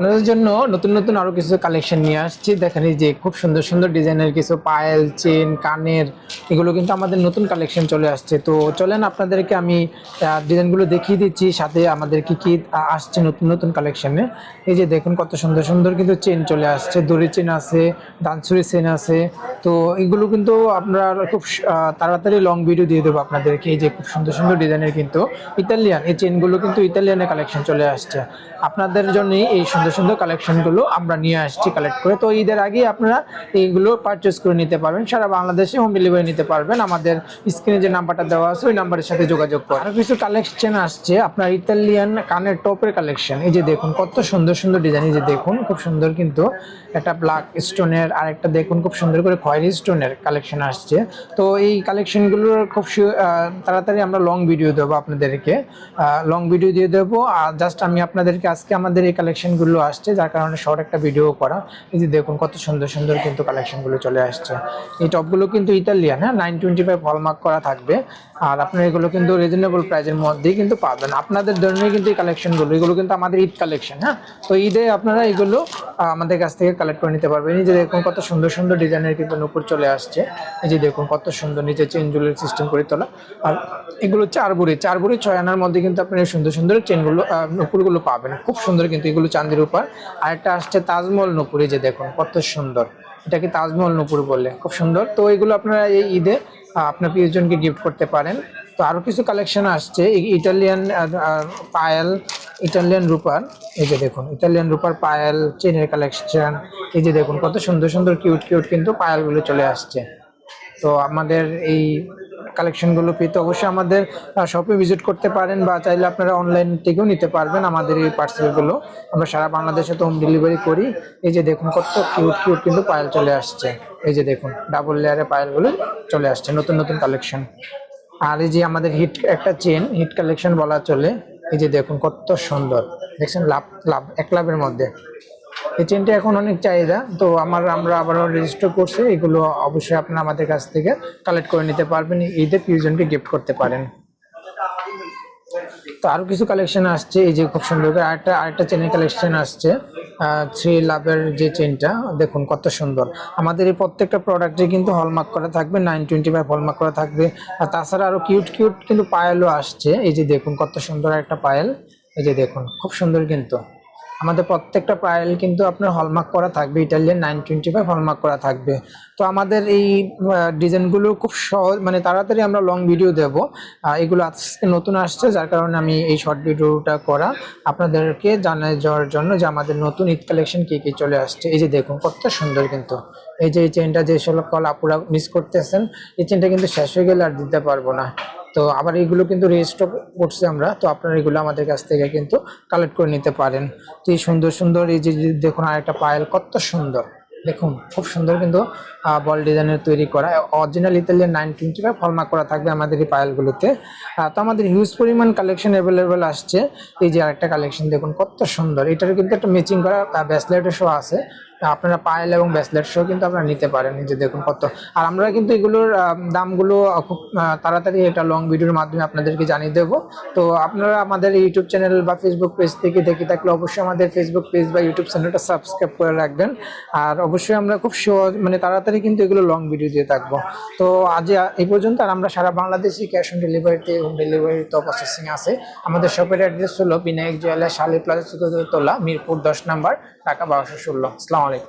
আপনাদের জন্য নতুন নতুন আরও কিছু কালেকশন নিয়ে আসছি। দেখেন যে খুব সুন্দর সুন্দর ডিজাইনের কিছু পায়েল চেন কানের, এগুলো কিন্তু আমাদের নতুন কালেকশন চলে আসছে। তো চলেন আপনাদেরকে আমি ডিজাইনগুলো দেখিয়ে দিচ্ছি, সাথে আমাদের কি কি আসছে নতুন নতুন কালেকশনে এই যে দেখুন কত সুন্দর সুন্দর কিন্তু চেন চলে আসছে। দড়ি চেন আছে, দানসুরি চেন আছে। তো এগুলো কিন্তু আপনারা খুব তাড়াতাড়ি লং ভিডিও দিয়ে দেবো আপনাদেরকে। এই যে খুব সুন্দর সুন্দর ডিজাইনের কিন্তু ইতালিয়ান এই চেনগুলো কিন্তু ইতালিয়ানের কালেকশন চলে আসছে। আপনাদের জন্য এই সুন্দর সুন্দর সুন্দর কালেকশনগুলো আমরা নিয়ে আসছি কালেক্ট করে। তো ঈদের আগে আপনারা এইগুলো পারচেস করে নিতে পারবেন। সারা বাংলাদেশে হোম ডেলিভারি নিতে পারবেন। আমাদের স্ক্রিনে যে নাম্বারটা দেওয়া আছে, ওই নাম্বারের সাথে যোগাযোগ করে আরও কিছু কালেকশন আসছে। আপনার ইতালিয়ান কানের টপের কালেকশন এই যে দেখুন, কত সুন্দর সুন্দর ডিজাইন এই যে দেখুন, খুব সুন্দর কিন্তু একটা ব্ল্যাক স্টোনের আর একটা দেখুন, খুব সুন্দর করে খয়েরি স্টোনের কালেকশন আসছে। তো এই কালেকশনগুলোর খুব তাড়াতাড়ি আমরা লং ভিডিও দেবো আপনাদেরকে। লং ভিডিও দিয়ে দেবো। আর জাস্ট আমি আপনাদেরকে আজকে আমাদের এই কালেকশনগুলো আসছে, যার কারণে শর্ট একটা ভিডিও করা। এই যে দেখুন, কত সুন্দর সুন্দর কিন্তু কালেকশনগুলো চলে আসছে। এই টপগুলো কিন্তু ইতালিয়ান হ্যাঁ? নাইন টোয়েন্টি ফাইভ হলমার্ক করা থাকবে। আর আপনার এগুলো কিন্তু রিজনেবল প্রাইসের মধ্যেই কিন্তু পাবেন। আপনাদের জন্যই কিন্তু এই কালেকশনগুলো এগুলো কিন্তু আমাদের ঈদ কালেকশন হ্যাঁ? তো ঈদে আপনারা এগুলো আমাদের কাছ থেকে কালেক্ট করে নিতে পারবেন এই যে দেখুন কত সুন্দর সুন্দর ডিজাইনের কিন্তু নুপুর চলে আসছে। এই যে দেখুন কত সুন্দর নিচে চেনগুলোর সিস্টেম করে তোলা। আর এগুলো চার বুড়ি চার বুড়ি ছয় আনার মধ্যে কিন্তু আপনি সুন্দর সুন্দর চেনগুলো নুপুরগুলো পাবেন। খুব সুন্দর কিন্তু এগুলো চাঁদের উপর। আর একটা আসছে তাজমহল নুপুর যে দেখুন কত সুন্দর। এটাকে তাজমহল নুপুর বলে? খুব সুন্দর। তো এগুলো আপনারা এই ঈদে আপনার প্রিয়জনকে গিফট করতে পারেন। তো আরও কিছু কালেকশন আসছে। ইটালিয়ান পায়েল ইটালিয়ান রূপার। এই যে দেখুন ইটালিয়ান রূপার পায়েল, চেনের কালেকশন এই যে দেখুন, কত সুন্দর সুন্দর কিউট কিউট কিন্তু পায়েলগুলো চলে আসছে। তো আমাদের এই কালেকশনগুলো পেতে অবশ্যই আমাদের শপে ভিজিট করতে পারেন বা চাইলে আপনারা অনলাইন থেকেও নিতে পারবেন আমাদের এই পার্সেলগুলো আমরা সারা বাংলাদেশে তো হোম ডেলিভারি করি। এই যে দেখুন, কত কিউট কিউট কিন্তু পায়েল চলে আসছে। এই যে দেখুন ডাবল লেয়ারে পায়েলগুলো চলে আসছে, নতুন নতুন কালেকশন আর এই যে আমাদের হিট একটা চেন হিট কালেকশন বলা চলে। এই যে দেখুন, কত সুন্দর। দেখছেন, লাভ লাভ, এক লাভের মধ্যে। এই চেনটা এখন অনেক চাহিদা। তো আমার, আমরা আবারও রেজিস্টার করছি। এগুলো অবশ্যই আপনারা আমাদের কাছ থেকে কালেক্ট করে নিতে পারবেন। ঈদে পিউজনকে গিফট করতে পারেন। তো আরও কিছু কালেকশন আসছে, এই যে খুব সুন্দর করে আরেকটা আরেকটা চেনের কালেকশন আসছে থ্রি লাভের যে চেনটা দেখুন কত সুন্দর। আমাদের এই প্রত্যেকটা প্রোডাক্টে কিন্তু হলমার্ক করা থাকবে নাইন টোয়েন্টি ফাইভ হলমার্ক করা থাকবে। আর তাছাড়া আরও কিউট কিউট কিন্তু পায়েলও আসছে, এই যে দেখুন কত সুন্দর একটা পায়েল এই যে দেখুন, খুব সুন্দর কিন্তু। আমাদের প্রত্যেকটা পায়েল কিন্তু আপনার হলমার্ক করা থাকবে Italian nine twenty five hallmark করা থাকবে। তো আমাদের এই ডিজাইনগুলো খুব সহজ মানে তাড়াতাড়ি আমরা লং ভিডিও দেব। এগুলো আজকে নতুন আসছে, যার কারণে আমি এই শর্ট ভিডিওটা করা আপনাদেরকে জানাই যাওয়ার জন্য যে আমাদের নতুন ঈদ কালেকশন কী কী চলে আসছে। এই যে দেখুন, কত সুন্দর কিন্তু। এই যে এই চেনটা যে সকল আপুরা মিস করতেছেন, এই চেনটা কিন্তু শেষ হয়ে গেলে আর দিতে পারব না। তো আবার এগুলো কিন্তু রেজিস্টার করছি আমরা, তো আপনারা এগুলো আমাদের কাছ থেকে কিন্তু কালেক্ট করে নিতে পারেন। তো এই সুন্দর সুন্দর এই যে দেখুন আরেকটা পায়েল কত সুন্দর। দেখুন, খুব সুন্দর কিন্তু বল ডিজাইনের তৈরি করা। Original Italian nine twenty five hallmark করা থাকবে আমাদের এই পায়েলগুলোতে তো আমাদের হিউজ পরিমাণ কালেকশন অ্যাভেলেবেল আসছে। এই যে আরেকটা কালেকশন দেখুন কত সুন্দর। এটার কিন্তু একটা ম্যাচিং করা ব্যাসলেটের শো আছে। আপনারা পায়েল এবং ব্যাসলেট শো কিন্তু আপনারা নিতে পারেন যে দেখুন কত। আর আমরা কিন্তু এগুলোর দামগুলো খুব তাড়াতাড়ি এটা লং ভিডিওর মাধ্যমে আপনাদেরকে জানিয়ে দেবো। তো আপনারা আমাদের ইউটিউব চ্যানেল বা ফেসবুক পেজ থেকে দেখে থাকলে অবশ্যই আমাদের ফেসবুক পেজ বা ইউটিউব চ্যানেলটা সাবস্ক্রাইব করে রাখবেন। আর অবশ্যই আমরা খুব সহজ মানে তাড়াতাড়ি কিন্তু এগুলো লং ভিডিও দিয়ে থাকব। তো আজ এই পর্যন্ত, আর আমরা সারা বাংলাদেশি ক্যাশ অন ডেলিভারিতে হোম ডেলিভারি তো প্রসেসিং আছে। আমাদের শপের অ্যাড্রেস হলো বিনায়ক জুয়েলার শালি প্লাজা চতুর্থ তোলা মিরপুর দশ নাম্বার, ঢাকা বারোশো ষোলো। আসসালামু alaikum.